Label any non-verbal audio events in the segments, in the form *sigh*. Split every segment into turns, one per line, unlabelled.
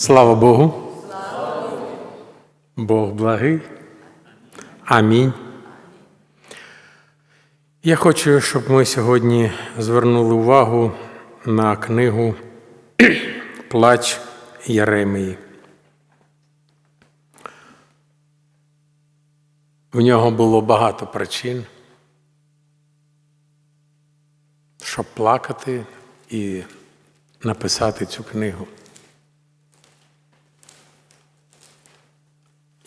Слава Богу. Бог благий. Амінь. Я хочу, щоб ми сьогодні звернули увагу на книгу Плач Єремії. В нього було багато причин, щоб плакати і написати цю книгу.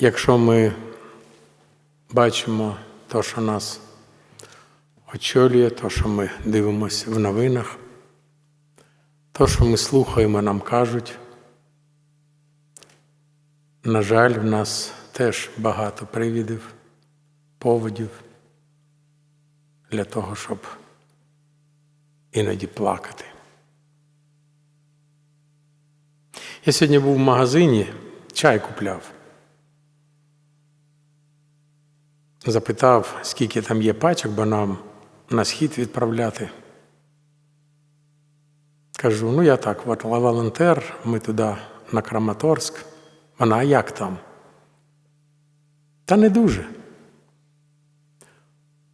Якщо ми бачимо те, що нас очолює, те, що ми дивимося в новинах, те, що ми слухаємо, нам кажуть, на жаль, в нас теж багато привідів, поводів для того, щоб іноді плакати. Я сьогодні був в магазині, чай купляв. Запитав, скільки там є пачок, бо нам на схід відправляти. Кажу, ну я так, волонтер, ми туди на Краматорськ. Вона, а як там? Та не дуже.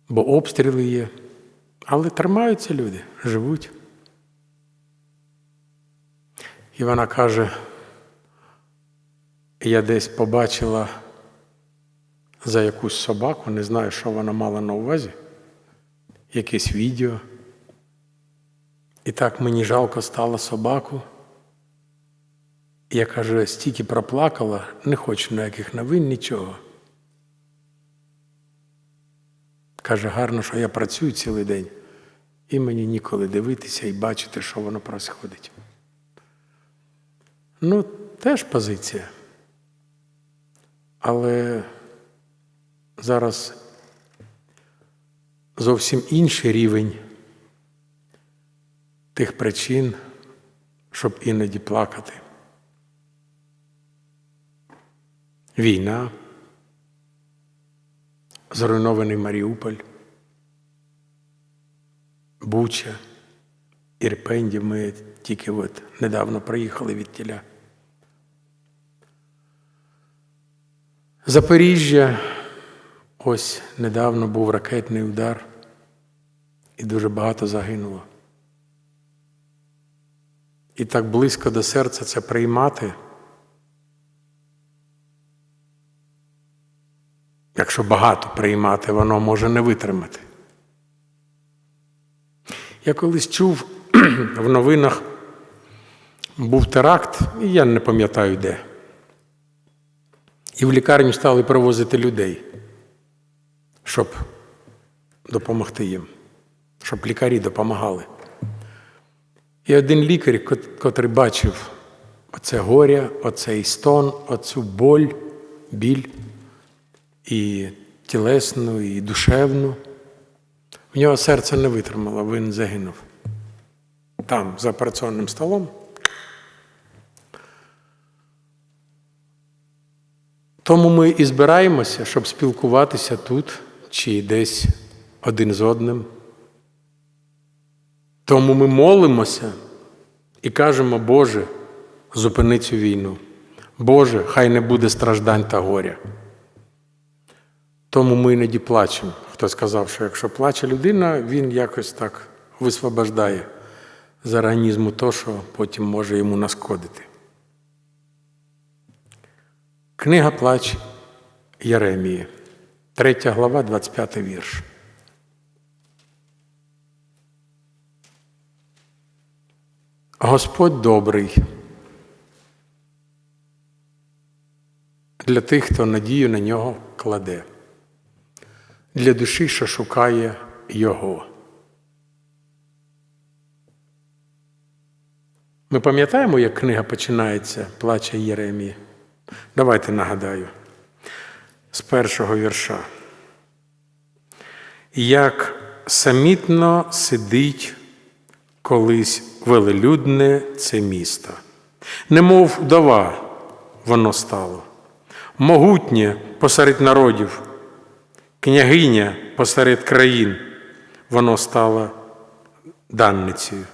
Бо обстріли є. Але тримаються люди, живуть. І вона каже, я десь побачила за якусь собаку, не знаю, що вона мала на увазі, якесь відео. І так мені жалко стало собаку. Я каже, стільки проплакала, не хочу ніяких новин, нічого. Каже, гарно, що я працюю цілий день, і мені ніколи дивитися і бачити, що воно происходить. Ну, теж позиція. Але зараз зовсім інший рівень тих причин, щоб іноді плакати. Війна, зруйнований Маріуполь, Буча, Ірпень, де ми тільки от недавно приїхали від тіля. Запоріжжя, ось недавно був ракетний удар, і дуже багато загинуло. І так близько до серця це приймати. Якщо багато приймати, воно може не витримати. Я колись чув *clears throat* в новинах був теракт, і я не пам'ятаю де. І в лікарню стали привозити людей, щоб допомогти їм, щоб лікарі допомагали. І один лікар, котрий бачив оце горя, оцей стон, оцю боль, біль і тілесну, і душевну, в нього серце не витримало, він загинув. Там, за операційним столом. Тому ми і збираємося, щоб спілкуватися тут чи десь один з одним. Тому ми молимося і кажемо, Боже, зупини цю війну. Боже, хай не буде страждань та горя. Тому ми іноді плачемо. Хто сказав, що якщо плаче людина, він якось так висвобождає з організму то, що потім може йому нашкодити. Книга Плач Єремії, 3 глава, 25 вірш. Господь добрий для тих, хто надію на нього кладе, для душі, що шукає Його. Ми пам'ятаємо, як книга починається Плаче Єремії? Давайте нагадаю з першого вірша. Як самітно сидить колись велелюдне це місто, немов вдова воно стало, могутнє посеред народів, княгиня посеред країн, воно стало данницею.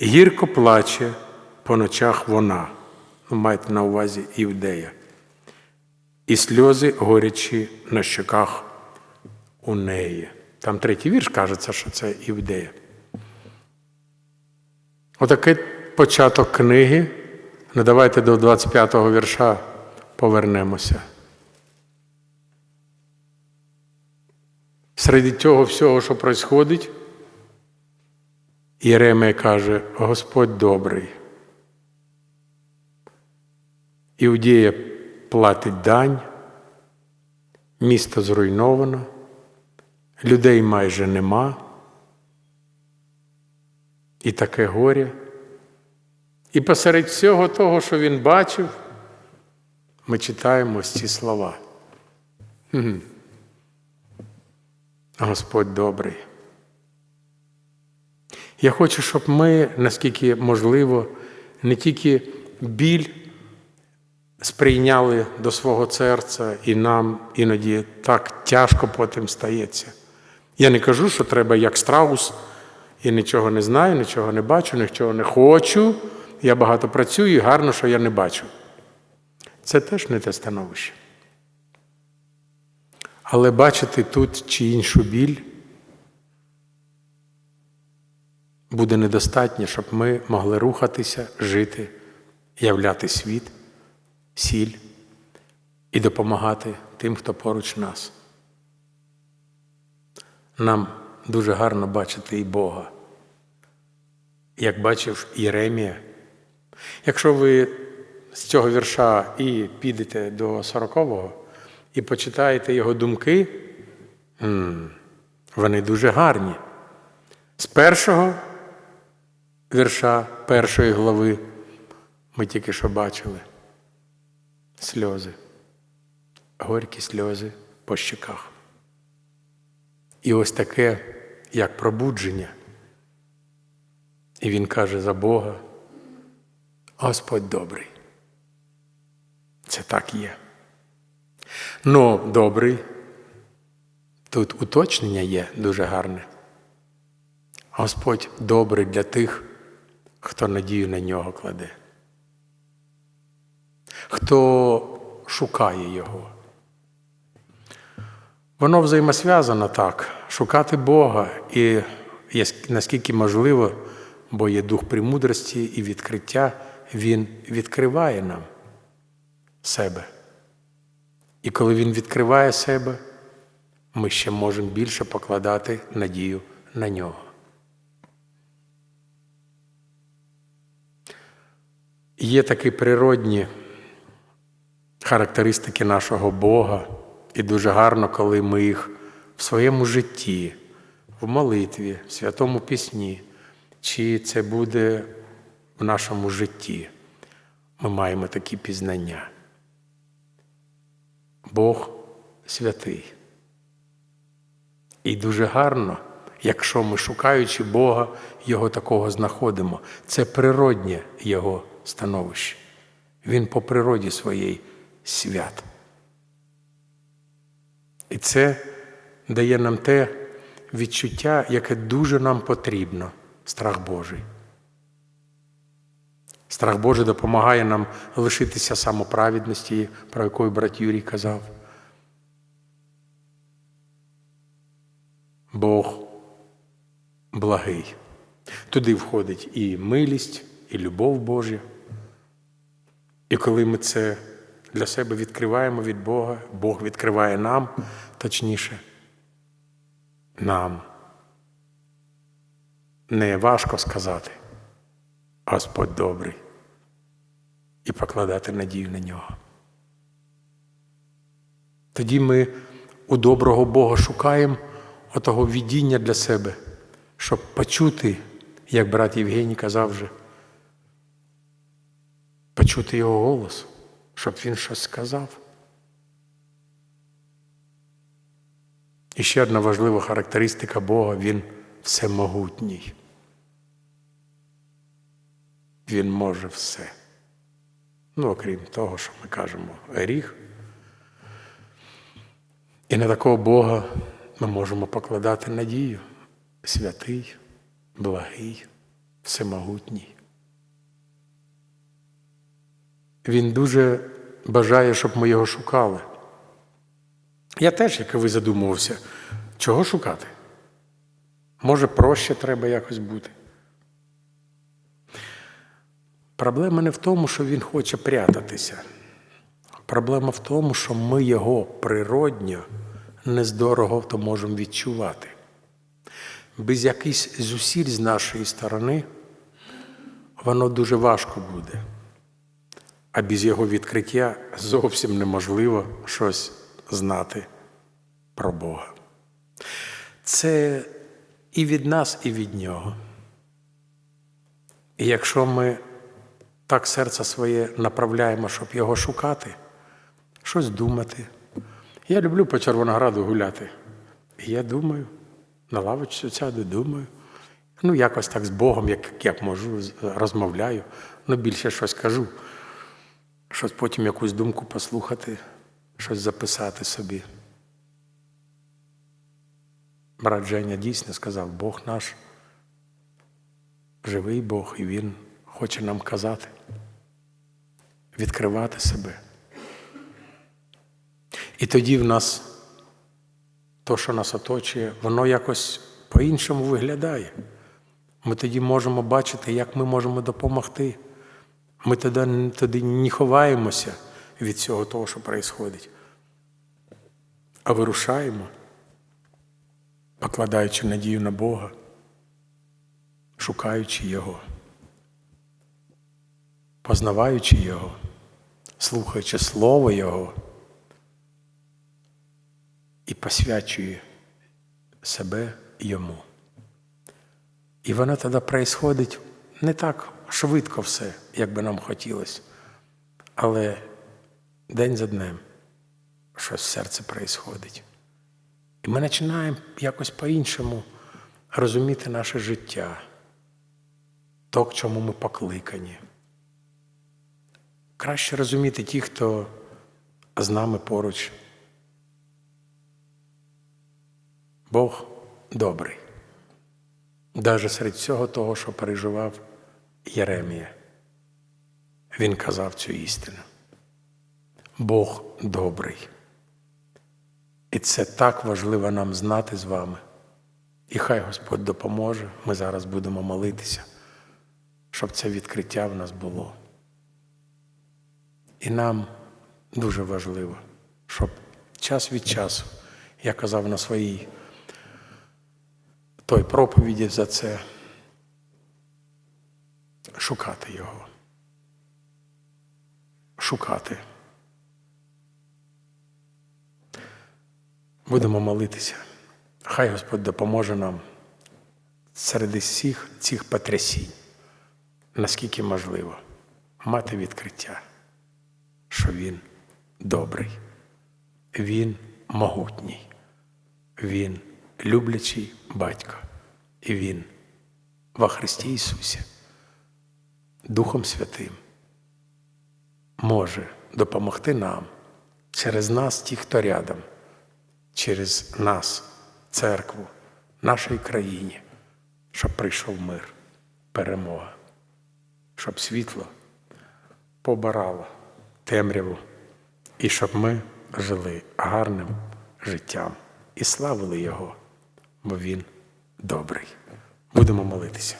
Гірко плаче по ночах вона, ну, маєте на увазі Іудея, і сльози горячі на щоках у неї. Там третій вірш кажеться, що це Іудея. Отакий початок книги. Ну, давайте до 25-го вірша повернемося. Серед цього всього, що происходить, Єремія каже, Господь добрий. Іудея платить дань, місто зруйновано, людей майже нема. І таке горе. І посеред всього того, що він бачив, ми читаємо ці слова. Господь добрий. Я хочу, щоб ми, наскільки можливо, не тільки біль сприйняли до свого серця, і нам іноді так тяжко потім стається. Я не кажу, що треба як страус, і нічого не знаю, нічого не бачу, нічого не хочу. Я багато працюю і гарно, що я не бачу. Це теж не те становище. Але бачити тут чи іншу біль буде недостатньо, щоб ми могли рухатися, жити, являти світ, сіль і допомагати тим, хто поруч нас. Нам дуже гарно бачити і Бога. Як бачив Єремія, якщо ви з цього вірша і підете до 40-го, і почитаєте його думки, вони дуже гарні. З першого вірша першої глави ми тільки що бачили сльози, горькі сльози по щеках. І ось таке, як пробудження. І він каже за Бога, Господь добрий. Це так є. Ну, добрий. Тут уточнення є дуже гарне. Господь добрий для тих, хто надію на нього кладе, хто шукає Його. Воно взаємосв'язано так, шукати Бога і наскільки можливо, бо є дух премудрості і відкриття, Він відкриває нам себе. І коли Він відкриває себе, ми ще можемо більше покладати надію на нього. Є такі природні характеристики нашого Бога, і дуже гарно, коли ми їх в своєму житті, в молитві, в святому пісні, чи це буде в нашому житті, ми маємо такі пізнання. Бог святий. І дуже гарно, якщо ми, шукаючи Бога, Його такого знаходимо. Це природнє Його становище. Він по природі своїй свят. І це дає нам те відчуття, яке дуже нам потрібно страх Божий. Страх Божий допомагає нам лишитися самоправідності, про яку брат Юрій казав. Бог благий. Туди входить і милість, і любов Божа. І коли ми це для себе відкриваємо від Бога, Бог відкриває нам, точніше, нам. Не важко сказати, Господь добрий, і покладати надію на нього. Тоді ми у доброго Бога шукаємо отого відіння для себе, щоб почути, як брат Євгеній казав вже, почути його голос, щоб він щось сказав. І ще одна важлива характеристика Бога він всемогутній. Він може все. Ну, окрім того, що ми кажемо, гріх. І на такого Бога ми можемо покладати надію. Святий, благий, всемогутній. Він дуже бажає, щоб ми його шукали. Я теж, як і ви задумувався, чого шукати? Може, проще треба якось бути. Проблема не в тому, що він хоче прятатися. Проблема в тому, що ми його природньо нездорого то можемо відчувати. Без якихось зусиль з нашої сторони воно дуже важко буде. А без його відкриття зовсім неможливо щось знати про Бога. Це і від нас, і від нього. І якщо ми так серце своє направляємо, щоб його шукати, щось думати. Я люблю по Червонограду гуляти. І я думаю, на лавочці сяду, думаю. Ну, якось так з Богом, як, як можу, розмовляю, ну більше щось кажу. Щось потім якусь думку послухати, щось записати собі. Брат Женя дійсно сказав, Бог наш, живий Бог, і Він хоче нам казати, відкривати себе. І тоді в нас то, що нас оточує, воно якось по-іншому виглядає. Ми тоді можемо бачити, як ми можемо допомогти. Ми тоді, тоді не ховаємося від всього того, що відбувається, а вирушаємо, покладаючи надію на Бога, шукаючи Його, познаваючи Його, слухаючи Слово Його і посвячує себе йому. І воно тоді происходить не так швидко все, як би нам хотілося, але день за днем щось в серці происходить. І ми починаємо якось по-іншому розуміти наше життя, то, к чому ми покликані. Краще розуміти ті, хто з нами поруч. Бог добрий. Даже серед всього того, що переживав Єремія, він казав цю істину. Бог добрий. І це так важливо нам знати з вами. І хай Господь допоможе. Ми зараз будемо молитися, щоб це відкриття в нас було. І нам дуже важливо, щоб час від часу, я казав на своїй той проповіді за це, шукати його. Шукати. Будемо молитися. Хай Господь допоможе нам серед всіх цих потрясінь, наскільки можливо, мати відкриття, що Він добрий, Він могутній, Він люблячий батько, і Він во Христі Ісусі, Духом Святим, може допомогти нам через нас, ті, хто рядом, через нас, церкву, нашій країні, щоб прийшов мир, перемога, щоб світло побирало темряву і щоб ми жили гарним життям і славили Його, бо Він добрий. Будемо молитися.